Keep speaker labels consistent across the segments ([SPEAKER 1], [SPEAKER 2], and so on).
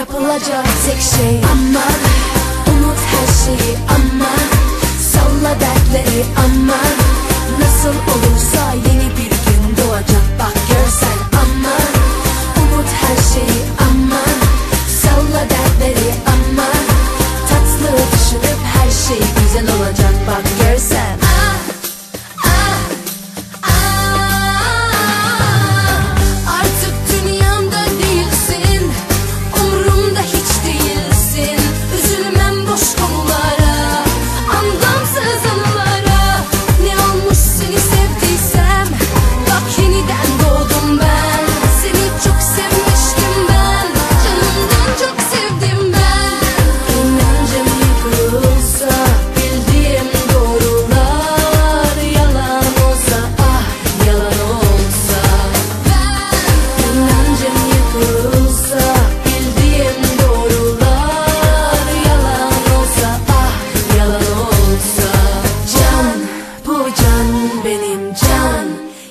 [SPEAKER 1] Yapılacak tek şey aman. Unut her şeyi aman. Salla dertleri aman.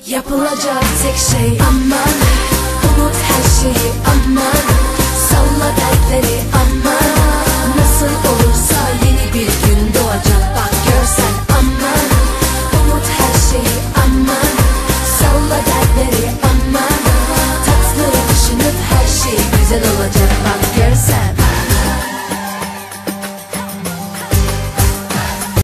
[SPEAKER 1] Yapılacak tek şey aman. Unut her şeyi